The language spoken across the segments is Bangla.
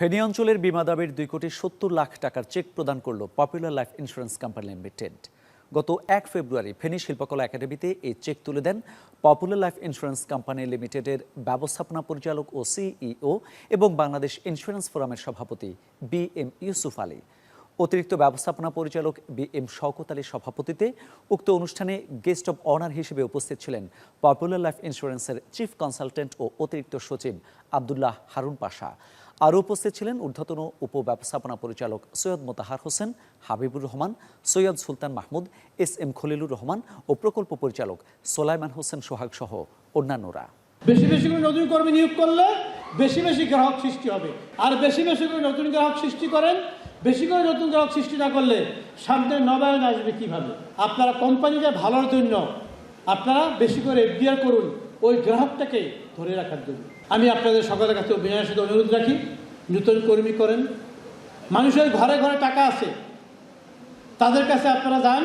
ফেনী অঞ্চলের বিমা দাবির দুই কোটি সত্তর লাখ টাকার চেক প্রদান করল popular life insurance company limited. গত এক ফেব্রুয়ারি ফেনী শিল্পকলা একাডেমিতে এই চেক তুলে দেন পপুলার লাইফ ইন্স্যুরেন্স কোম্পানি লিমিটেডের ব্যবস্থাপনা পরিচালক ও সিইও এবং বাংলাদেশ ইন্স্যুরেন্স ফোরামের সভাপতি বি এম ইউসুফ আলী। অতিরিক্ত ব্যবস্থাপনা পরিচালক বি এম শওকত আলীর সভাপতিতে উক্ত অনুষ্ঠানে গেস্ট অব অনার হিসেবে উপস্থিত ছিলেন পপুলার লাইফ ইন্স্যুরেন্সের চিফ কনসালটেন্ট ও অতিরিক্ত সচিব আবদুল্লাহ হারুন পাশা। আরও উপস্থিত ছিলেন ঊর্ধ্বতন উপব্যবস্থাপনা পরিচালক সৈয়দ মোতাহার হোসেন, হাবিবুর রহমান, সৈয়দ সুলতান মাহমুদ, এস এম খলিলুর রহমান ও প্রকল্প পরিচালক সোলাইমান হোসেন সোহাগ সহ অন্যান্যরা। বেশি বেশি করে নতুন কর্মী নিয়োগ করলে বেশি বেশি গ্রাহক সৃষ্টি হবে। আর বেশি বেশি করে নতুন গ্রাহক সৃষ্টি করেন বেশি করে নতুন গ্রাহক সৃষ্টি না করলে সামনে নবায়ন আসবে কীভাবে? আপনারা কোম্পানিকে ভালোর জন্য আপনারা বেশি করে এফডিআর করুন, ওই গ্রাহকটাকে ধরে রাখার জন্য। আমি আপনাদের সকলের কাছে বিনয়ের অনুরোধ রাখি, নতুন কর্মী করেন। মানুষের ঘরে ঘরে টাকা আছে। তাদের কাছে আপনারা যান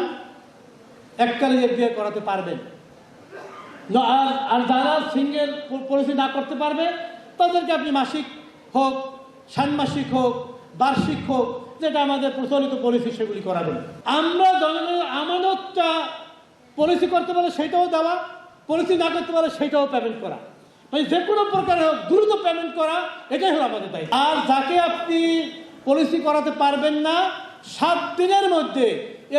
এককালে এফডিআর করাতে পারবেন। আর আর যারা সিঙ্গেল পলিসি না করতে পারবে, তাদেরকে আপনি মাসিক হোক, ষান্মাসিক হোক, বার্ষিক হোক যেটা আমাদের প্রচলিত পলিসি সেগুলি করাবেন আমরা জনগণের আমানতটা পলিসি করতে পারলে সেটাও দেওয়া পলিসি না করতে পারলে সেটাও পেমেন্ট করা। মানে যে কোনো প্রকারে হোক, দ্রুত পেমেন্ট করা, এটাই হলো আমাদের দায়িত্ব। আর যাকে আপনি পলিসি করাতে পারবেন না, সাত দিনের মধ্যে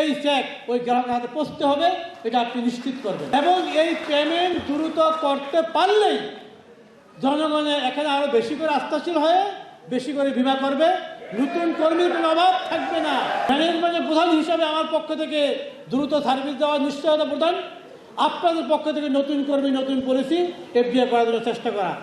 এই চেক ওই গ্রাহকের হাতে পৌঁছতে হবে, এটা আপনি নিশ্চিত করবেন। এবং এই পেমেন্ট দ্রুত করতে পারলেই জনগণের এখানে আরও বেশি করে আস্থাশীল হয়ে, বেশি করে বিমা করবে নতুন কর্মীর কোনো অভাব থাকবে না। ম্যানেজমেন্টের প্রধান হিসাবে আমার পক্ষ থেকে দ্রুত সার্ভিস দেওয়ার নিশ্চয়তা প্রদান। আপনাদের পক্ষ থেকে নতুন কর্মী, নতুন পলিসি এফডিএ করার জন্য চেষ্টা করা।